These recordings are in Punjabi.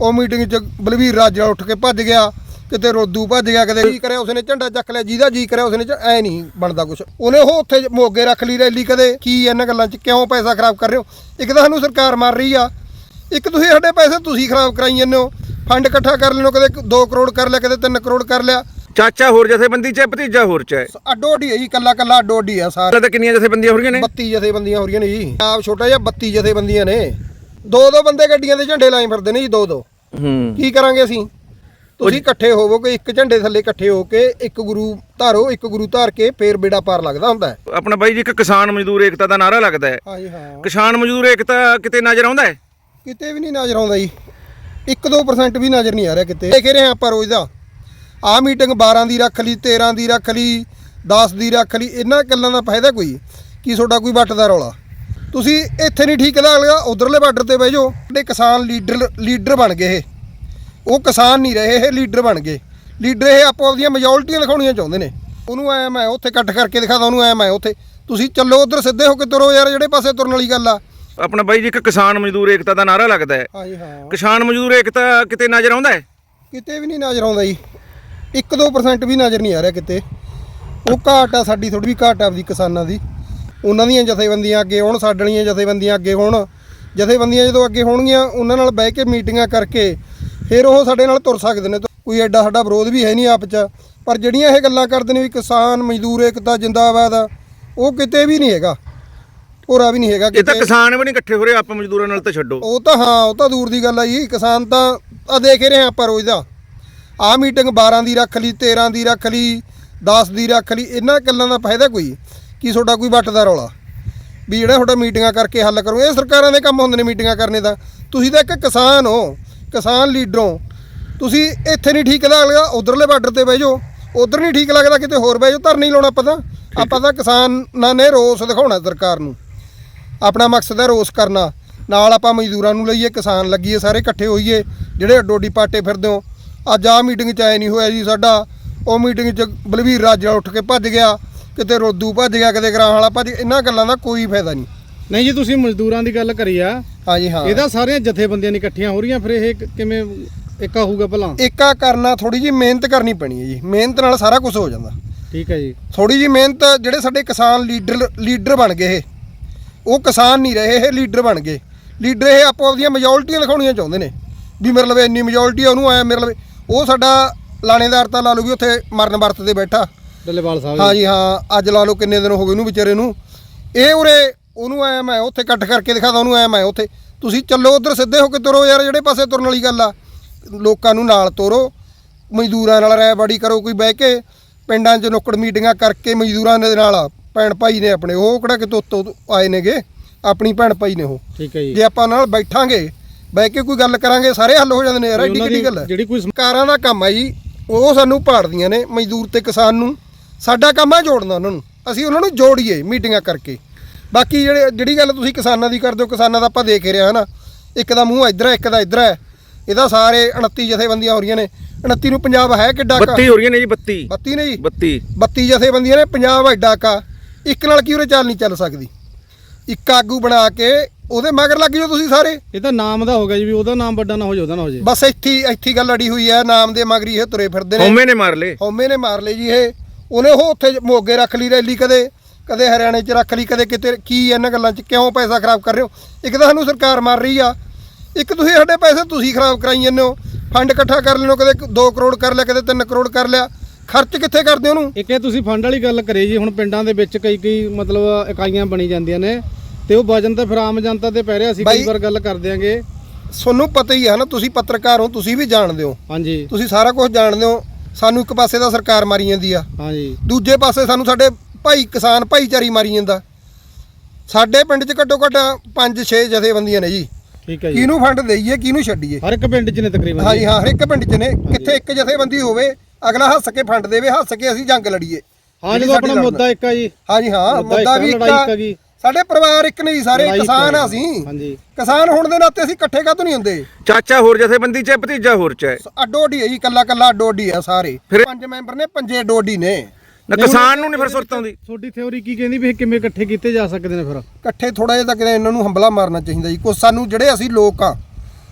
ਉਹ ਮੀਟਿੰਗ 'ਚ ਬਲਵੀਰ ਰਾਜਾ ਉੱਠ ਕੇ ਭੱਜ ਗਿਆ ਕਿਤੇ ਰੋਦੂ ਭੱਜ ਗਿਆ ਕਿਤੇ ਕੀ ਕਰਿਆ ਉਸਨੇ ਝੰਡਾ ਚੱਕ ਲਿਆ ਜਿਹਦਾ ਜੀ ਕਰਿਆ ਉਸਨੇ ਐ ਨਹੀਂ ਬਣਦਾ ਕੁਛ। ਉਹਨੇ ਉਹ ਉੱਥੇ ਮੋਗੇ ਰੱਖ ਲਈ ਰੈਲੀ ਕਦੇ ਕੀ ਇਹਨਾਂ ਗੱਲਾਂ 'ਚ ਕਿਉਂ ਪੈਸਾ ਖਰਾਬ ਕਰ ਰਹੇ ਹੋ? ਇੱਕ ਤਾਂ ਸਾਨੂੰ ਸਰਕਾਰ ਮਾਰ ਰਹੀ ਆ। ਇੱਕ ਤੁਸੀਂ ਸਾਡੇ ਪੈਸੇ ਤੁਸੀਂ ਖਰਾਬ ਕਰਾਈ ਜਾਂਦੇ ਹੋ। ਫੰਡ ਇਕੱਠਾ ਕਰ ਲੈਣੋ ਕਦੇ 2 ਕਰੋੜ ਕਰ ਲਿਆ ਕਦੇ 3 ਕਰੋੜ ਕਰ ਲਿਆ। ਚਾਚਾ ਹੋਰ ਜਥੇਬੰਦੀ ਚ ਹੈ ਭਤੀਜਾ ਹੋਰ ਚ ਹੈ? ਅੱਡੋ ਅੱਡੀ ਹੈ ਜੀ ਕੱਲਾ ਕੱਲਾ ਅੱਡੋ ਅੱਡੀ ਆ ਸਾਰੇ। ਤਾਂ ਕਿੰਨੀਆਂ ਜਥੇਬੰਦੀਆਂ ਹੋ ਰਹੀਆਂ ਨੇ? 32 ਜਥੇਬੰਦੀਆਂ ਹੋ ਰਹੀਆਂ ਨੇ ਜੀ। ਆਪ ਛੋਟਾ ਜਿਹਾ 32 ਜਥੇਬੰਦੀਆਂ ਨੇ। ਦੋ ਦੋ ਬੰਦੇ ਗੱਡੀਆਂ ਦੇ ਝੰਡੇ ਲਾਈ ਫਿਰਦੇ ਨੇ ਜੀ ਦੋ ਦੋ। ਹੂੰ। ਕੀ ਕਰਾਂਗੇ ਅਸੀਂ? ਤੁਸੀਂ ਇਕੱਠੇ ਹੋਵੋਗੇ ਇੱਕ ਝੰਡੇ ਥੱਲੇ ਇਕੱਠੇ ਹੋ ਕੇ ਇੱਕ ਗੁਰੂ ਧਾਰੋ ਇੱਕ ਗੁਰੂ ਧਾਰ ਕੇ ਫੇਰ ਬੇੜਾ ਪਾਰ ਲੱਗਦਾ ਹੁੰਦਾ ਹੈ। ਆਪਣਾ ਬਾਈ ਜੀ ਇੱਕ ਕਿਸਾਨ ਮਜ਼ਦੂਰ ਏਕਤਾ ਦਾ ਨਾਰਾ ਲੱਗਦਾ ਹੈ। ਹਾਂਜੀ ਹਾਂ। ਕਿਸਾਨ ਮਜ਼ਦੂਰ ਏਕਤਾ ਕਿਤੇ ਨਜ਼ਰ ਆਉਂਦਾ ਹੈ? ਕਿਤੇ ਵੀ ਨਹੀਂ ਨਜ਼ਰ ਆਉਂਦਾ ਜੀ। 1-2% ਵੀ ਨਜ਼ਰ ਨਹੀਂ ਆ ਰਿਹਾ ਕਿਤੇ। ਦੇਖ ਰਹੇ ਆਪਾਂ ਰੋਜ਼ ਦਾ। ਆਹ ਮੀਟਿੰਗ 12 ਦੀ ਰੱਖ ਲਈ 13 ਦੀ ਰੱਖ ਲਈ 10 ਦੀ ਰੱਖ ਲਈ ਇਹਨਾਂ ਗੱਲਾਂ ਦਾ ਫਾਇਦਾ ਕੋਈ? ਕੀ ਤੁਹਾਡਾ ਕੋਈ ਵੱਟ ਦਾ ਰੌਲਾ? ਤੁਸੀਂ ਇੱਥੇ ਨਹੀਂ ਠੀਕ ਲੱਗਦਾ ਉਧਰਲੇ ਬਾਰਡਰ ਤੇ ਬਹਿ ਜਾਓ। ਜਿਹੜੇ ਕਿਸਾਨ ਲੀਡਰ ਲੀਡਰ ਬਣ ਗਏ ਇਹ। ਉਹ ਕਿਸਾਨ ਨਹੀਂ ਰਹੇ ਇਹ ਲੀਡਰ ਬਣ ਗਏ। ਲੀਡਰ ਇਹ ਆਪੋ ਆਪਦੀਆਂ ਮੈਜੋਰਟੀਆਂ ਦਿਖਾਉਣੀਆਂ ਚਾਹੁੰਦੇ ਨੇ। ਉਹਨੂੰ ਐ ਮੈਂ ਉੱਥੇ ਕੱਟ ਕਰਕੇ ਦਿਖਾਦਾ ਉਹਨੂੰ ਐ ਮੈਂ ਉੱਥੇ। ਤੁਸੀਂ ਚੱਲੋ ਉਧਰ ਸਿੱਧੇ ਹੋ ਕੇ ਤੁਰੋ ਯਾਰ ਜਿਹੜੇ ਪਾਸੇ ਤੁਰਨ ਵਾਲੀ ਗੱਲ ਆ। ਆਪਣਾ ਬਾਈ ਜੀ ਇੱਕ ਕਿਸਾਨ ਮਜ਼ਦੂਰ ਏਕਤਾ ਦਾ ਨਾਰਾ ਲੱਗਦਾ ਹੈ। ਹਾਂਜੀ ਹਾਂ। ਕਿਸਾਨ ਮਜ਼ਦੂਰ ਏਕਤਾ ਕਿਤੇ ਨਜ਼ਰ ਆਉਂਦਾ ਹੈ? ਕਿਤੇ ਵੀ ਨਹੀਂ ਨਜ਼ਰ ਆਉਂਦਾ ਜੀ। 1-2% ਵੀ ਨਜ਼ਰ ਨਹੀਂ ਆ ਰਿਹਾ ਕਿਤੇ। ਉਹ ਘਾਟ ਆ ਸਾਡੀ ਥੋੜੀ ਵੀ ਘਾਟ ਆ ਆਪਦੀ ਕਿਸਾਨਾਂ ਦੀ। ਉਹਨਾਂ ਦੀਆਂ ਜਥੇਬੰਦੀਆਂ ਅੱਗੇ ਹੋਣ ਸਾਡਣੀਆਂ ਜਥੇਬੰਦੀਆਂ ਅੱਗੇ ਹੋਣ। ਜਥੇਬੰਦੀਆਂ ਜਦੋਂ ਅੱਗੇ ਹੋਣਗੀਆਂ ਉਹਨਾਂ ਨਾਲ ਬਹਿ ਕੇ ਮੀਟਿੰਗਾਂ ਕਰਕੇ ਫਿਰ ਉਹ ਸਾਡੇ ਨਾਲ ਤੁਰ ਸਕਦੇ ਨੇ। ਕੋਈ ਐਡਾ ਸਾਡਾ ਵਿਰੋਧ ਵੀ ਹੈ ਨਹੀਂ ਆਪ 'ਚ। ਪਰ ਜਿਹੜੀਆਂ ਇਹ ਗੱਲਾਂ ਕਰਦੇ ਨੇ ਵੀ ਕਿਸਾਨ ਮਜ਼ਦੂਰ ਏਕਤਾ ਜਿੰਦਾਬਾਦ ਉਹ ਕਿਤੇ ਵੀ ਨਹੀਂ ਹੈਗਾ। ਹੋਰਾ ਵੀ ਨਹੀਂ ਹੈਗਾ ਇਹ ਤਾਂ ਕਿਸਾਨ ਵੀ ਨਹੀਂ ਇਕੱਠੇ ਹੋ ਰਹੇ ਆਪ ਮਜ਼ਦੂਰਾਂ ਨਾਲ ਤਾਂ ਛੱਡੋ। ਉਹ ਤਾਂ ਹਾਂ ਉਹ ਤਾਂ ਦੂਰ ਦੀ ਗੱਲ ਆ ਜੀ। ਕਿਸਾਨ ਤਾਂ ਆ ਦੇਖ ਰਹੇ ਆਪਾਂ ਰੋਜ਼ ਦਾ। ਆ ਮੀਟਿੰਗ 12 ਦੀ ਰੱਖ ਲਈ 13 ਦੀ ਰੱਖ ਲਈ 10 ਦੀ ਰੱਖ ਲਈ ਇਹਨਾਂ ਗੱਲਾਂ ਦਾ ਫਾਇਦਾ ਕੋਈ? ਕੀ ਤੁਹਾਡਾ ਕੋਈ ਵੱਟ ਦਾ ਰੌਲਾ? ਵੀ ਜਿਹੜਾ ਤੁਹਾਡਾ ਮੀਟਿੰਗਾਂ ਕਰਕੇ ਹੱਲ ਕਰੋ ਇਹ ਸਰਕਾਰਾਂ ਦੇ ਕੰਮ ਹੁੰਦੇ ਨੇ ਮੀਟਿੰਗਾਂ ਕਰਨੇ ਦਾ ਤੁਸੀਂ ਤਾਂ ਇੱਕ ਕਿਸਾਨ ਹੋ ਕਿਸਾਨ ਲੀਡਰੋਂ। ਤੁਸੀਂ ਇੱਥੇ ਨਹੀਂ ਠੀਕ ਲੱਗਦਾ ਉਧਰਲੇ ਬਾਰਡਰ ਤੇ ਬਹਿ ਜਾਓ। ਉਧਰ ਨਹੀਂ ਠੀਕ ਲੱਗਦਾ ਕਿਤੇ ਹੋਰ ਬਹਿ ਜਾਓ ਧਰਨਾ ਹੀ ਲਾਉਣਾ ਆਪਾਂ ਤਾਂ। ਆਪਾਂ ਤਾਂ ਕਿਸਾਨਾਂ ਨੇ ਰੋਸ ਦਿਖਾਉਣਾ ਸਰਕਾਰ ਨੂੰ। ਆਪਣਾ ਮਕਸਦ ਹੈ ਰੋਸ ਕਰਨਾ। ਨਾਲ ਆਪਾਂ ਮਜ਼ਦੂਰਾਂ ਨੂੰ ਲਈਏ ਕਿਸਾਨ ਲੱਗੀਏ ਸਾਰੇ ਇਕੱਠੇ ਹੋਈਏ। ਜਿਹੜੇ ਅੱਡੋ ਅੱਡੀ ਪਾਟੇ ਫਿਰਦੇ ਹੋ ਅੱਜ ਆ ਮੀਟਿੰਗ 'ਚ ਆਏ ਨਹੀਂ ਹੋਇਆ ਜੀ ਸਾਡਾ। ਉਹ ਮੀਟਿੰਗ 'ਚ ਬਲਵੀਰ ਰਾਜਾ ਉੱਠ ਕੇ ਭੱਜ ਗਿਆ। ਕਿਤੇ ਰੋਦੂ ਭੱਜ ਗਿਆ ਕਿਤੇ ਗਰਾਂ ਵਾਲਾ ਭੱਜ ਗਿਆ। ਇਹਨਾਂ ਗੱਲਾਂ ਦਾ ਕੋਈ ਫਾਇਦਾ ਨਹੀਂ। ਨਹੀਂ ਜੀ ਤੁਸੀਂ ਮਜ਼ਦੂਰਾਂ ਦੀ ਗੱਲ ਕਰੀ ਆ। ਹਾਂਜੀ ਹਾਂ। ਇਹਦਾ ਸਾਰੀਆਂ ਜਥੇਬੰਦੀਆਂ ਨਹੀਂ ਇਕੱਠੀਆਂ ਹੋ ਰਹੀਆਂ ਫਿਰ ਇਹ ਕਿਵੇਂ ਇੱਕਾ ਹੋਊਗਾ ਭਲਾ? ਏਕਾ ਕਰਨਾ ਥੋੜੀ ਜੀ ਮਿਹਨਤ ਕਰਨੀ ਪੈਣੀ ਹੈ ਜੀ। ਮਿਹਨਤ ਨਾਲ ਸਾਰਾ ਕੁਝ ਹੋ ਜਾਂਦਾ। ਠੀਕ ਹੈ ਜੀ। ਥੋੜੀ ਜੀ ਮਿਹਨਤ ਜਿਹੜੇ ਸਾਡੇ ਕਿਸਾਨ ਲੀਡਰ ਲੀਡਰ ਬਣ ਗਏ ਇਹ ਉਹ ਕਿਸਾਨ ਨਹੀਂ ਰਹੇ ਇਹ ਲੀਡਰ ਬਣ ਗਏ। ਲੀਡਰ ਇਹ ਆਪੋ ਆਪਦੀਆਂ ਮੈਜੋਰਟੀਆਂ ਦਿਖਾਉਣੀਆਂ ਚਾਹੁੰਦੇ ਨੇ ਵੀ ਮੇਰੇ ਲਵੇ ਇੰਨੀ ਮੈਜੋਰਟੀ ਆ ਉਹਨੂੰ ਆਇਆ ਮੇਰੇ ਲਵੇ। ਉਹ ਸਾਡਾ ਲਾਣੇਦਾਰ ਤਾਂ ਲਾ ਵੀ ਉੱਥੇ ਮਰਨ ਵਰਤ ਤੇ ਬੈਠਾ। ਡੱਲੇਵਾਲ ਸਾਹਿਬ ਹਾਂ ਜੀ ਹਾਂ ਅੱਜ ਲਾ ਲਓ ਕਿੰਨੇ ਦਿਨ ਹੋ ਗਏ ਉਹਨੂੰ ਵਿਚਾਰੇ ਨੂੰ। ਇਹ ਉਰੇ ਉਹਨੂੰ ਆਇਆ ਮੈਂ ਉੱਥੇ ਕੱਟ ਕਰਕੇ ਦਿਖਾਦਾ ਉਹਨੂੰ ਆਇਆ ਮੈਂ ਉੱਥੇ। ਤੁਸੀਂ ਚੱਲੋ ਉਧਰ ਸਿੱਧੇ ਹੋ ਕੇ ਤੁਰੋ ਯਾਰ ਜਿਹੜੇ ਪਾਸੇ ਤੁਰਨ ਵਾਲੀ ਗੱਲ ਆ। ਲੋਕਾਂ ਨੂੰ ਨਾਲ ਤੋਰੋ ਮਜ਼ਦੂਰਾਂ ਨਾਲ ਰਾਇਬਾੜੀ ਕਰੋ ਕੋਈ ਬਹਿ ਕੇ ਪਿੰਡਾਂ 'ਚ ਨੁੱਕੜ ਮੀਟਿੰਗਾਂ ਕਰਕੇ ਮਜ਼ਦੂਰਾਂ ਦੇ ਨਾਲ। ਭੈਣ ਭਾਈ ਨੇ ਆਪਣੇ ਉਹ ਕਿਹੜਾ ਕਿਤੋਂ ਉੱਤੋਂ ਆਏ ਨੇਗੇ? ਆਪਣੀ ਭੈਣ ਭਾਈ ਨੇ ਉਹ। ਠੀਕ ਹੈ ਜੀ। ਜੇ ਆਪਾਂ ਨਾਲ ਬੈਠਾਂਗੇ ਬਹਿ ਕੇ ਕੋਈ ਗੱਲ ਕਰਾਂਗੇ ਸਾਰੇ ਹੱਲ ਹੋ ਜਾਂਦੇ ਨੇ। ਯਾਰ ਐਡੀ ਕਿੱਡੀ ਗੱਲ ਹੈ? ਜਿਹੜੀ ਕੋਈ ਸਰਕਾਰਾਂ ਦਾ ਕੰਮ ਹੈ ਜੀ ਉਹ ਸਾਨੂੰ ਭਾੜਦੀਆਂ ਨੇ ਮਜ਼ਦੂਰ ਤੇ ਕਿਸਾਨ ਨੂੰ। ਸਾਡਾ ਕੰਮ ਹੈ ਜੋੜਨਾ ਉਹਨਾਂ ਨੂੰ। ਅਸੀਂ ਉਹਨਾਂ ਨੂੰ ਜੋੜੀਏ ਮੀਟਿੰਗਾਂ ਕਰਕੇ। ਬਾਕੀ ਜਿਹੜੇ ਜਿਹੜੀ ਗੱਲ ਤੁਸੀਂ ਕਿਸਾਨਾਂ ਦੀ ਕਰਦੇ ਹੋ ਕਿਸਾਨਾਂ ਦਾ ਆਪਾਂ ਦੇਖ ਹੀ ਰਿਹਾ ਨਾ। ਇੱਕ ਦਾ ਮੂੰਹ ਇੱਧਰ ਹੈ ਇੱਕ ਦਾ ਇੱਧਰ ਹੈ। ਇਹਦਾ ਸਾਰੇ 29 ਜਥੇਬੰਦੀਆਂ ਹੋ ਰਹੀਆਂ ਨੇ। 29 ਨੂੰ ਪੰਜਾਬ ਹੈ ਕਿੱਡਾ ਕਾ? 32 ਹੋ ਰਹੀਆਂ ਨੇ ਜੀ 32 32 ਨੇ ਜੀ? 32 32 ਜਥੇਬੰਦੀਆਂ ਨੇ ਪੰਜਾਬ ਐਡਾ ਕਾ। ਇੱਕ ਨਾਲ ਕੀ ਉਰੇ ਚੱਲ ਨਹੀਂ ਚੱਲ ਸਕਦੀ। ਇੱਕ ਆਗੂ ਬਣਾ ਕੇ ਉਹਦੇ ਮਗਰ ਲੱਗ ਜਾਓ ਤੁਸੀਂ ਸਾਰੇ। ਇਹ ਤਾਂ ਨਾਮ ਦਾ ਹੋ ਗਿਆ ਜੀ ਵੀ ਉਹਦਾ ਨਾਮ ਵੱਡਾ ਨਾ ਹੋ ਜਾਏ ਉਹਦਾ ਨਾ ਹੋ ਜਾਏ। ਬਸ ਇੱਥੇ ਇੱਥੇ ਗੱਲ ਅੜੀ ਹੋਈ ਹੈ ਨਾਮ ਦੇ ਮਗਰੀ ਇਹ ਤੁਰੇ ਫਿਰਦੇ ਨੇ। ਹਉਮੈ ਨੇ ਮਾਰ ਲਏ। ਹਉਮੈ ਨੇ ਮਾਰ ਲਈ ਜੀ ਇਹ। ਉਹਨੇ ਉਹ ਉੱਥੇ ਮੋਗੇ ਰੱਖ ਲਈ ਰੈਲੀ ਕਦੇ ਕਦੇ ਹਰਿਆਣੇ 'ਚ ਰੱਖ ਲਈ ਕਦੇ ਕਿਤੇ ਕੀ ਇਹਨਾਂ ਗੱਲਾਂ 'ਚ ਕਿਉਂ ਪੈਸਾ ਖਰਾਬ ਕਰ ਰਹੇ ਹੋ? ਇੱਕ ਤਾਂ ਸਾਨੂੰ ਸਰਕਾਰ ਮਾਰ ਰਹੀ ਆ। ਇੱਕ ਤੁਸੀਂ ਸਾਡੇ ਪੈਸੇ ਤੁਸੀਂ ਖਰਾਬ ਕਰਾਈ ਜਾਂਦੇ ਹੋ। ਫੰਡ ਇਕੱਠਾ ਕਰ ਲੈਣੋ ਕਦੇ 2 ਕਰੋੜ ਕਰ ਲਿਆ ਕਦੇ 3 ਕਰੋੜ ਕਰ ਲਿਆ। ਖਰਚ ਕਿੱਥੇ ਕਰਦੇ ਉਹਨੂੰ? ਇੱਕ ਇਹ ਤੁਸੀਂ ਫੰਡ ਵਾਲੀ ਗੱਲ ਕਰੀ ਜੀ ਹੁਣ ਪਿੰਡਾਂ ਦੇ ਵਿੱਚ ਕਈ ਕਈ ਮਤਲਬ ਇਕਾਈਆਂ ਬਣੀ ਜਾਂਦੀਆਂ ਨੇ। ਤੇ ਉਹ ਵਜਨ ਤਾਂ ਫਿਰ ਆਮ ਜਨਤਾ ਤੇ ਪੈ ਰਿਹਾ ਅਸੀਂ ਕਈ ਵਾਰ ਗੱਲ ਕਰ ਦਿਆਂਗੇ ਤੁਹਾਨੂੰ ਪਤਾ ਹੀ ਹੈ ਨਾ ਤੁਸੀਂ ਪੱਤਰਕਾਰ ਹੋ ਤੁਸੀਂ ਵੀ ਜਾਣਦੇ ਹੋ। ਹਾਂਜੀ। ਤੁਸੀਂ ਸਾਰਾ ਕੁਝ ਜਾਣਦੇ ਹੋ। ਸਾਨੂੰ ਇੱਕ ਪਾਸੇ ਦਾ ਸਰਕਾਰ ਮਾਰੀ ਜਾਂਦੀ ਆ। ਹਾਂਜੀ। ਦੂਜੇ ਪਾਸੇ ਸਾਨੂੰ ਸਾਡੇ ਭਾਈ ਕਿਸਾਨ ਭਾਈਚਾਰੀ ਮਾਰੀ ਜਾਂਦਾ। ਸਾਡੇ ਪਿੰਡ 'ਚ ਘੱਟੋ ਘੱਟ 5-6 ਜਥੇਬੰਦੀਆਂ ਨੇ ਜੀ। ਠੀਕ ਹੈ ਜੀ। ਕਿਹਨੂੰ ਫੰਡ ਦੇਈਏ ਕਿਹਨੂੰ ਛੱਡੀਏ? ਹਰ ਇੱਕ ਪਿੰਡ 'ਚ ਨੇ ਤਕਰੀਬਨ ਹਾਂਜੀ ਹਾਂ ਹਰ ਇੱਕ ਪਿੰਡ 'ਚ ਨੇ। ਕਿੱਥੇ ਇੱਕ ਜਥੇਬੰਦੀ ਹੋਵੇ ਅਗਲਾ ਹੱਸ ਕੇ ਫੰਡ ਦੇਵੇ ਹੱਸ ਕੇ ਅਸੀਂ ਜੰਗ ਲੜੀਏ। ਹਾਂ ਜਿਹੜੀ ਜਦੋਂ ਸਾਡੀ ਆਪਣਾ। ਮੁੱਦਾ ਇੱਕ ਆ ਜੀ। ਹਾਂਜੀ ਹਾਂ ਮੁੱਦਾ ਵੀ ਇੱਕ ਆ। ਇੱਕ ਆ ਜੀ। ਸਾਡੇ ਪਰਿਵਾਰ ਇੱਕ ਨਹੀਂ ਸਾਰੇ ਕਿਸਾਨ ਆ। ਅਸੀਂ। ਹਾਂਜੀ। ਕਿਸਾਨ ਹੋਣ ਦੇ ਨਾਤੇ ਅਸੀਂ ਇਕੱਠੇ ਕਾਹਤੋਂ ਨਹੀਂ ਹੁੰਦੇ? ਚਾਚਾ ਹੋਰ ਜਥੇਬੰਦੀ ਚ ਹੈ ਭਤੀਜਾ ਹੋਰ ਚ ਹੈ? ਅੱਡੋ ਅੱਡੀ ਹੈ ਜੀ ਕੱਲਾ ਕੱਲਾ ਅੱਡੋ ਅੱਡੀ ਆ ਸਾਰੇ। ਫਿਰ- ਪੰਜ ਮੈਂਬਰ ਨੇ ਪੰਜੇ ਅੱਡੋ ਅੱਡੀ ਨੇ ਨਾ ਕਿਸਾਨ ਨੂੰ ਨਹੀਂ ਫਿਰ ਸੁਰਤ ਆਉਂਦੀ। ਤੁਹਾਡੀ ਥਿਉਰੀ ਕੀ ਕਹਿੰਦੀ ਵੀ ਇਹ ਕਿਵੇਂ ਇਕੱਠੇ ਕੀਤੇ ਜਾ ਸਕਦੇ ਨੇ ਫਿਰ? ਇਕੱਠੇ ਥੋੜਾ ਜਿਹਾ ਤਾਂ ਕਿਤੇ ਇਹਨਾਂ ਨੂੰ ਹੰਬਲਾ ਮਾਰਨਾ ਚਾਹੀਦਾ ਜੀ। ਕੁਛ ਸਾਨੂੰ ਜਿਹੜੇ ਅਸੀਂ ਲੋਕ ਆ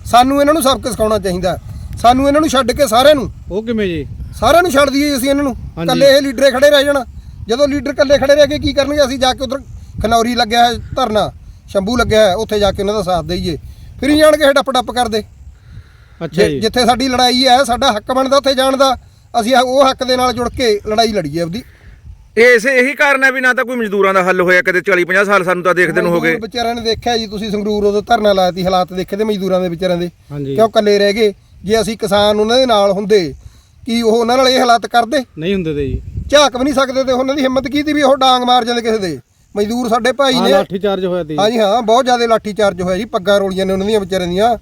ਸਾਨੂੰ ਇਹਨਾਂ ਨੂੰ ਸਬਕ ਸਿਖਾਉਣਾ ਚਾਹੀਦਾ। ਸਾਨੂੰ ਇਹਨਾਂ ਨੂੰ ਛੱਡ ਕੇ ਸਾਰਿਆਂ ਨੂੰ। ਉਹ ਕਿਵੇਂ ਜੀ? ਸਾਰਿਆਂ ਨੂੰ ਛੱਡ ਦਈਏ ਅਸੀਂ ਇਹਨਾਂ ਨੂੰ। ਹਾਂਜੀ। ਕੱਲੇ ਇਹ ਲੀਡਰੇ ਖੜੇ ਰਹਿ ਜਾਣ। ਜਦੋਂ ਲੀਡਰ ਕੱਲੇ ਖੜੇ ਰਹਿ ਕੇ ਕੀ ਕਰਨਗੇ ਅਸੀਂ ਜਾ ਕੇ ਉਧਰ ਖਨੌਰੀ ਲੱਗਿਆ ਹੈ ਧਰਨਾ ਸ਼ੰਭੂ ਲੱਗਿਆ ਹੈ ਉੱਥੇ ਜਾ ਕੇ ਉਹਨਾਂ ਦਾ ਸਾਥ ਦਈਏ। ਫਿਰ ਹੀ ਜਾਣ ਕੇ ਡੱਪ ਡੱਪ ਕਰਦੇ। ਅੱਛਾ ਜੇ- ਜਿੱਥੇ ਸਾਡੀ ਲੜਾਈ ਹੈ ਸਾਡਾ ਹੱਕ ਬਣਦਾ ਉੱਥੇ ਜਾਣ ਦਾ। ਅਸੀਂ ਉਹ ਹੱਕ ਦੇ ਨਾਲ ਜੁੜ ਕੇ ਲੜਾਈ ਲੜੀਏ ਆਪਦੀ। ਇਹ ਇਸੇ ਇਹੀ ਕਾਰਨ ਹੈ ਵੀ ਨਾ ਤਾਂ ਕੋਈ ਮਜ਼ਦੂਰਾਂ ਦਾ ਹੱਲ ਹੋਇਆ ਕਦੇ 40 50 ਸਾਲ ਸਾਨੂੰ ਤਾਂ ਦੇਖਦੇ ਨੂੰ ਹੋ ਗਏ ਵਿਚਾਰਿਆਂ ਨੇ ਦੇਖਿਆ ਜੀ ਤੁਸੀਂ ਸੰਗਰੂਰ ਉਦੋਂ ਧਰਨਾ ਲਾਇਆ ਸੀ ਹਾਲਾਤ ਦੇਖੇ ਤੇ ਮਜ਼ਦੂਰਾਂ ਦੇ ਵਿਚਾਰਿਆਂ ਦੇ। ਕਿਉਂ ਇਕੱਲੇ ਰਹਿ ਗਏ? ਜੇ ਅਸੀਂ ਕਿਸਾਨ ਉਹਨਾਂ ਦੇ ਨਾਲ ਹੁੰਦੇ ਕੀ ਉਹ ਉਹਨਾਂ ਨਾਲ ਇਹ ਹਾਲਾਤ ਕਰਦੇ? ਨਹੀਂ ਹੁੰਦੇ ਤੇ ਜੀ। ਝਾਕ ਵੀ ਨਹੀਂ ਸਕਦੇ ਤੇ ਉਹਨਾਂ ਦੀ ਹਿੰਮਤ ਕੀ ਤੀ ਵੀ ਉਹ ਡਾਂਗ ਮਾਰ ਜਾਂਦੇ ਕਿਸੇ ਦੇ? ਮਜ਼ਦੂਰ ਸਾਡੇ ਭਾਈ ਹਾਂ ਨੇ। ਲਾਠੀ ਚਾਰਜ ਹੋਇਆ ਤੀ। ਹਾਂਜੀ ਹਾਂ ਬਹੁਤ ਜ਼ਿਆਦਾ ਲਾਠੀ ਚਾਰਜ ਹੋਇਆ ਜੀ ਪੱਗਾਂ ਰੋਲੀਆਂ ਨੇ ਉਹਨਾਂ ਦੀਆਂ ਵਿਚਾਰਿਆਂ ਦੀਆਂ।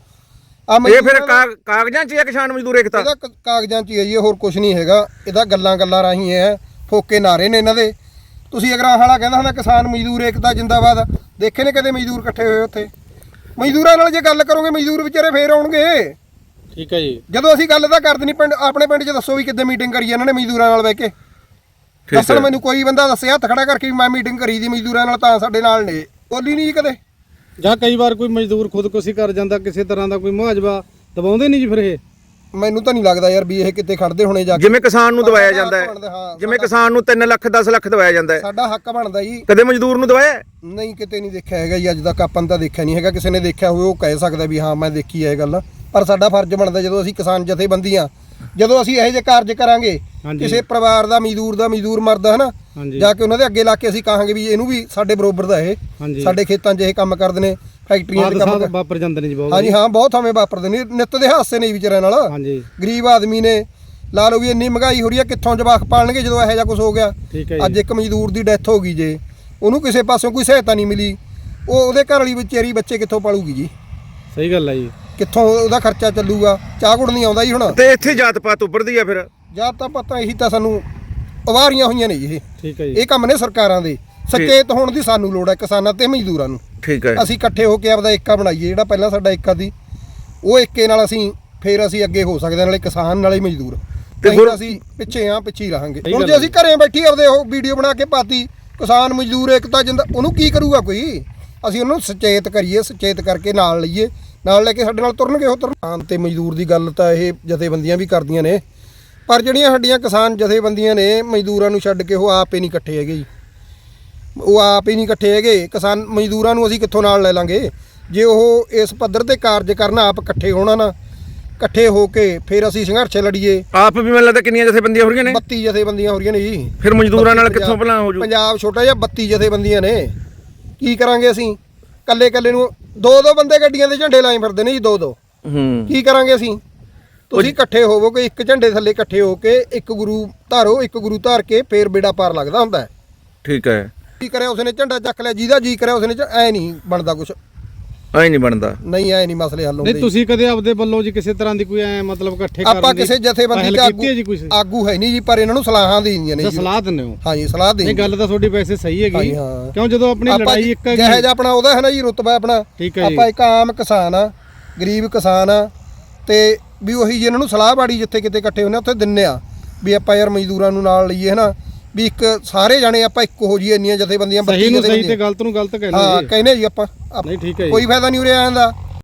ਆ ਇਹ ਫਿਰ ਕਾਗਜ਼ਾਂ 'ਚ ਹੀ ਹੈ ਕਿਸਾਨ ਮਜ਼ਦੂਰ ਏਕਤਾ ਇਹਦਾ ਕਾਗਜ਼ਾਂ 'ਚ ਹੀ ਹੈ ਜੀ ਇਹ ਹੋਰ ਕੁਝ ਨਹੀਂ ਹੈਗਾ। ਇਹਦਾ ਗੱਲਾਂ ਗੱਲਾਂ ਰਾਹੀਂ ਹੈ ਫੋਕੇ ਨਾਰੇ ਨੇ ਇਹਨਾਂ ਦੇ। ਤੁਸੀਂ ਅਗਰਾਂ ਵਾਲਾ ਕਹਿੰਦਾ ਹੁੰਦਾ ਕਿਸਾਨ ਮਜ਼ਦੂਰ ਏਕਤਾ ਜਿੰਦਾਬਾਦ ਦੇਖੇ ਨੇ ਕਦੇ ਮਜ਼ਦੂਰ ਇਕੱਠੇ ਹੋਏ ਉੱਥੇ? ਮਜ਼ਦੂਰਾਂ ਨਾਲ ਜੇ ਗੱਲ ਕਰੋਗੇ ਮਜ਼ਦੂਰ ਵਿਚਾਰੇ ਫੇਰ ਆਉਣਗੇ। ਠੀਕ ਹੈ ਜੀ। ਜਦੋਂ ਅਸੀਂ ਗੱਲ ਤਾਂ ਕਰਦੇ ਨਹੀਂ ਪਿੰਡ ਆਪਣੇ ਪਿੰਡ 'ਚ ਦੱਸੋ ਵੀ ਕਿੱਦਾਂ ਮੀਟਿੰਗ ਕਰੀ ਇਹਨਾਂ ਨੇ ਮਜ਼ਦੂਰਾਂ ਨਾਲ ਬਹਿ ਕੇ। ਦੱਸਣ ਮੈਨੂੰ ਕੋਈ ਬੰਦਾ ਦੱਸੇ ਹੱਥ ਖੜਾ ਕਰਕੇ ਵੀ ਮੈਂ ਮੀਟਿੰਗ ਕਰੀ ਦੀ ਮਜ਼ਦੂਰਾਂ ਨਾਲ ਤਾਂ ਸਾਡੇ ਨਾਲ ਨੇ। ਬੋਲੀ ਨਹੀਂ ਜੀ ਕਦੇ। ਜਾਂ ਕਈ ਵਾਰ ਕੋਈ ਮਜ਼ਦੂਰ ਖੁਦਕੁਸ਼ੀ ਕਰ ਜਾਂਦਾ ਕਿਸੇ ਤਰ੍ਹਾਂ ਦਾ ਕੋਈ ਮੁਆਵਜ਼ਾ ਦਬਾਉਂਦੇ ਨਹੀਂ ਜੀ ਫਿਰ ਇਹ? ਮੈਨੂੰ ਤਾਂ ਨਹੀਂ ਲੱਗਦਾ ਯਾਰ ਵੀ ਇਹ ਕਿਤੇ ਖੜਦੇ ਹੋਣੇ ਜਾ ਕੇ। ਜਿਵੇਂ ਕਿਸਾਨ ਨੂੰ ਦਵਾਇਆ ਜਾਂਦਾ ਹੈ। ਜਿਵੇਂ ਕਿਸਾਨ ਨੂੰ 3 ਲੱਖ 10 ਲੱਖ ਦਵਾਇਆ ਜਾਂਦਾ ਹੈ। ਸਾਡਾ ਹੱਕ ਬਣਦਾ ਜੀ। ਕਦੇ ਮਜ਼ਦੂਰ ਨੂੰ ਦਵਾਇਆ? ਨਹੀਂ ਕਿਤੇ ਨਹੀਂ ਦੇਖਿਆ ਹੈਗਾ ਜੀ ਅੱਜ ਤੱਕ ਆਪਾਂ ਤਾਂ ਦੇਖਿਆ ਨਹੀਂ ਹੈਗਾ। ਕਿਸੇ ਨੇ ਦੇਖਿਆ ਹੋਵੇ ਉਹ ਕਹਿ ਸਕਦਾ ਵੀ ਹਾਂ ਮੈਂ ਦੇਖੀ ਹੈ ਇਹ ਗੱਲ। ਪਰ ਸਾਡਾ ਫਰਜ਼ ਬਣਦਾ ਜਦੋਂ ਅਸੀਂ ਕਿਸਾਨ ਜਥੇਬੰਦੀਆਂ ਜਦੋਂ ਅਸੀਂ ਇਹੋ ਜਿਹੇ ਕਾਰਜ ਕਰਾਂਗੇ ਹਾਂਜੀ। ਕਿਸੇ ਪਰਿਵਾਰ ਦਾ ਮਜ਼ਦੂਰ ਦਾ ਮਜ਼ਦੂਰ ਮਰਦਾ ਹਨਾ ਹਾਂਜੀ। ਜਾ ਕੇ ਉਹਨਾਂ ਦੇ ਅੱਗੇ ਲਾ ਕੇ ਅਸੀਂ ਕਹਾਂਗੇ ਵੀ ਇਹਨੂੰ ਵੀ ਸਾਡੇ ਬਰੋਬਰ ਦਾ ਇਹ ਹਾਂਜੀ। ਸਾਡੇ ਖੇਤਾਂ 'ਚ ਇਹ ਕੰਮ ਕਰਦੇ ਨੇ ਫੈਕਟਰੀਆਂ 'ਚ ਕੰਮ ਹਾਦਸਾ ਕਰ- ਵਾਪਰ ਜਾਂਦੇ ਨੇ ਜੀ ਬਹੁਤ। ਹਾਂਜੀ ਹਾਂ ਬਹੁਤ ਥਾਵੇਂ ਵਾਪਰਦੇ ਨੇ ਨਿੱਤ ਦੇ ਹਾਸੇ ਨੇ ਜੀ ਵਿਚਾਰਿਆਂ ਨਾਲ। ਹਾਂਜੀ। ਗਰੀਬ ਆਦਮੀ ਨੇ ਲਾ ਲਓ ਵੀ ਇੰਨੀ ਮਹਿੰਗਾਈ ਹੋ ਰਹੀ ਹੈ ਕਿੱਥੋਂ ਜਵਾਕ ਪਾਲਣਗੇ ਜਦੋਂ ਇਹੋ ਜਿਹਾ ਕੁਝ ਹੋ ਗਿਆ? ਠੀਕ ਹੈ ਅੱਜ ਜੀ ਇੱਕ ਮਜ਼ਦੂਰ ਦੀ ਡੈਥ ਹੋ ਗਈ ਜੇ ਉਹਨੂੰ ਕਿਸੇ ਪਾਸੋਂ ਕੋਈ ਸਹਾਇਤਾ ਨਹੀਂ ਮਿਲੀ ਉਹ ਉਹਦੇ ਘਰ ਵਾਲੀ ਵਿਚਾਰੀ ਬੱਚੇ ਕਿੱਥੋਂ ਪਾਲੂਗੀ ਜੀ? ਸਹੀ ਗੱਲ ਹੈ ਜੀ। ਕਿੱਥੋਂ ਉਹਦਾ ਖਰਚਾ ਚੱਲੂਗਾ? ਚਾਹ ਗੁੜ ਨਹੀਂ ਆਉਂਦਾ ਜੀ ਹੁਣ। ਤੇ ਇੱਥੇ ਜਾਤ ਪਾਤ ਉੱਭਰਦੀ ਆ ਫਿਰ? ਜਾਂ ਤਾਂ ਪਤਾ ਇਹੀ ਤਾਂ ਸਾਨੂੰ ਅਵਾਰੀਆਂ ਹੋਈਆਂ ਨੇ ਜੀ ਇਹ। ਠੀਕ ਹੈ ਜੀ। ਇਹ ਕੰਮ ਨੇ ਸਰਕਾਰਾਂ ਦੇ। ਸਚੇਤ ਹੋਣ ਦੀ ਸਾਨੂੰ ਲੋੜ ਹੈ ਕਿਸਾਨਾਂ ਤੇ ਮਜ਼ਦੂਰਾਂ ਨੂੰ। ਠੀਕ ਹੈ ਅਸੀਂ ਇਕੱਠੇ ਹੋ ਕੇ ਆਪਦਾ ਏਕਾ ਬਣਾਈਏ ਜਿਹੜਾ ਪਹਿਲਾਂ ਸਾਡਾ ਏਕਾ ਸੀ ਉਹ ਏਕੇ ਨਾਲ ਅਸੀਂ ਫੇਰ ਅਸੀਂ ਅੱਗੇ ਹੋ ਸਕਦੇ ਹਾਂ, ਨਾਲੇ ਕਿਸਾਨ ਨਾਲੇ ਮਜ਼ਦੂਰ। ਤੇ ਤੇ ਗੁਰ- ਅਸੀਂ ਪਿੱਛੇ ਆ ਪਿੱਛੇ ਹੀ ਰਹਾਂਗੇ। ਸਹੀ ਹੁਣ ਗੱਲ ਜੇ ਹੈ। ਅਸੀਂ ਘਰੇ ਬੈਠੀ ਆਪਦੇ ਉਹ ਵੀਡੀਓ ਬਣਾ ਕੇ ਪਾਤੀ ਕਿਸਾਨ ਮਜ਼ਦੂਰ ਏਕਤਾ ਜਿੰਦਾ ਉਹਨੂੰ ਕੀ ਕਰੂਗਾ ਕੋਈ? ਅਸੀਂ ਉਹਨੂੰ ਸੁਚੇਤ ਕਰੀਏ ਸੁਚੇਤ ਕਰਕੇ ਨਾਲ ਲਈਏ ਨਾਲ ਲੈ ਕੇ ਸਾਡੇ ਨਾਲ ਤੁਰਨਗੇ ਉਹ ਤੁਰਨ। ਤੇ ਮਜ਼ਦੂਰ ਦੀ ਗੱਲ ਤਾਂ ਇਹ ਜਥੇਬੰਦੀਆਂ ਵੀ ਕਰਦੀਆਂ ਨੇ। ਪਰ ਜਿਹੜੀਆਂ ਸਾਡੀਆਂ ਕਿਸਾਨ ਜਥੇਬੰਦੀਆਂ ਨੇ ਮਜ਼ਦੂਰਾਂ ਨੂੰ ਛੱਡ ਕੇ ਉਹ ਆਪ ਹੀ ਨਹੀਂ ਇਕੱਠੇ ਹੈਗੇ ਜੀ। ਉਹ ਆਪ ਹੀ ਨਹੀਂ ਇਕੱਠੇ ਹੈਗੇ। ਕਿਸਾਨ ਮਜ਼ਦੂਰਾਂ ਨੂੰ ਅਸੀਂ ਕਿੱਥੋਂ ਨਾਲ ਲੈ ਲਾਂਗੇ? ਜੇ ਉਹ ਇਸ ਪੱਧਰ ਤੇ ਕਾਰਜ ਕਰਨ ਆਪ ਇਕੱਠੇ ਹੋਣਾ ਨਾ ਇਕੱਠੇ ਹੋ ਕੇ ਫਿਰ ਅਸੀਂ ਸੰਘਰਸ਼ ਲੜੀਏ। ਆਪ ਵੀ ਮੈਨੂੰ ਲੱਗਦਾ ਕਿੰਨੀਆਂ ਜਥੇਬੰਦੀਆਂ ਹੋ ਰਹੀਆਂ ਨੇ? 32 ਜਥੇਬੰਦੀਆਂ ਹੋ ਰਹੀਆਂ ਨੇ ਜੀ। ਫਿਰ ਮਜ਼ਦੂਰਾਂ ਨਾਲ 32 ਕਿੱਥੋਂ ਭਲਾ ਹੋ ਜੂ? ਪੰਜਾਬ ਛੋਟਾ ਜਿਹਾ 32 ਜਥੇਬੰਦੀਆਂ ਨੇ। ਕੀ ਕਰਾਂਗੇ ਅਸੀਂ? ਕੱਲੇ ਕੱਲੇ ਨੂੰ ਦੋ ਦੋ ਬੰਦੇ ਗੱਡੀਆਂ ਦੇ ਝੰਡੇ ਲਾਏ ਫਿਰਦੇ ਨੇ ਜੀ ਦੋ ਦੋ। ਹੂੰ। ਕੀ ਕਰਾਂਗੇ ਅਸੀਂ? ਤੁਸੀਂ ਇਕੱਠੇ ਹੋਵੋਗੇ ਇੱਕ ਝੰਡੇ ਥੱਲੇ ਇਕੱਠੇ ਹੋ ਕੇ ਇੱਕ ਗੁਰੂ ਧਾਰੋ ਇੱਕ ਗੁਰੂ ਧਾਰ ਕੇ ਫੇਰ ਬੇੜਾ ਪਾਰ ਲੱਗਦਾ ਹੁੰਦਾ। ਹੈ ਠੀਕ ਹੈ। ਕੀ ਕਰਿਆ ਉਸਨੇ ਝੰਡਾ ਚੱਕ ਲਿਆ ਜਿਹਦਾ ਜੀ ਕਰਿਆ ਉਸਨੇ ਐ ਨਹੀਂ ਬਣਦਾ ਕੁਛ। ਐ ਨਹੀਂ ਬਣਦਾ। ਨਹੀਂ ਐ ਨਹੀਂ ਮਸਲੇ ਹੱਲ ਨਹੀਂ ਹੁੰਦੇ ਤੁਸੀਂ ਕਦੇ ਆਪਦੇ ਵੱਲੋਂ ਜੀ ਕਿਸੇ ਤਰ੍ਹਾਂ ਦੀ ਕੋਈ ਐ ਮਤਲਬ ਇਕੱਠੇ ਕਰਨ ਆਪਾਂ ਦੀ ਕਿਸੇ ਜਥੇਬੰਦੀ ਪਹਿਲ ਚ ਕੀਤੀ ਹੈ ਜੀ ਕੋਈ? ਆਗੂ ਆਗੂ ਹੈ ਨਹੀਂ ਜੀ ਪਰ ਇਹਨਾਂ ਨੂੰ ਸਲਾਹਾਂ ਦੇਣੀਆਂ ਨੇ ਤਾਂ ਜੀ। ਸਲਾਹ ਦਿੰਦੇ ਹੋ? ਹਾਂਜੀ ਸਲਾਹ ਨਹੀਂ ਦੇਣੀ ਗੱਲ ਤਾਂ ਤੁਹਾਡੀ ਵੈਸੇ ਸਹੀ ਹੈਗੀ। ਹਾਂਜੀ, ਹਾਂ। ਕਿਉਂ ਜਦੋਂ ਆਪਣੀ ਆਪਾਂ ਲੜਾਈ ਇੱਕ ਜਿਹੋ ਜਿਹਾ ਆਪਣਾ ਉਹਦਾ ਹੈ ਨਾ ਜੀ ਰੁਤਬਾ ਆਪਣਾ। ਠੀਕ ਹੈ ਜੀ। ਆਪਾਂ ਇੱਕ ਆਮ ਕਿਸਾਨ ਆ ਗਰੀਬ ਕਿਸਾਨ ਆ ਤੇ ਵੀ ਉਹੀ ਜਿਹਨਾਂ ਨੂੰ ਸਲਾਹ ਬਾੜੀ ਜਿੱਥੇ ਕਿਤੇ ਇਕੱਠੇ ਹੁੰਦੇ ਆ, ਉੱਥੇ ਦਿੰਨੇ ਆ। ਵੀ ਆਪਾਂ ਯਾਰ ਮਜ਼ਦੂਰਾਂ ਨੂੰ ਨਾਲ ਲਈਏ ਹਨਾ ਵੀ ਇੱਕ ਸਾਰੇ ਜਾਣੇ ਆਪਾਂ ਇੱਕ ਹੋ ਜੀਏ ਇੰਨੀਆਂ ਜਥੇਬੰਦੀਆਂ ਸਹੀ ਨੂੰ ਸਹੀ ਤੇ। ਗਲਤ ਨੂੰ ਗਲਤ ਹਾਂ ਕਹਿਣਾ ਜੀ। ਕਹਿੰਦੇ ਜੀ ਆਪਾਂ। ਆਪ- ਨਹੀਂ ਠੀਕ ਹੈ ਜੀ। ਕੋਈ ਫਾਇਦਾ ਨਹੀਂ ਉਰੇ ਆਇਆ ਦਾ।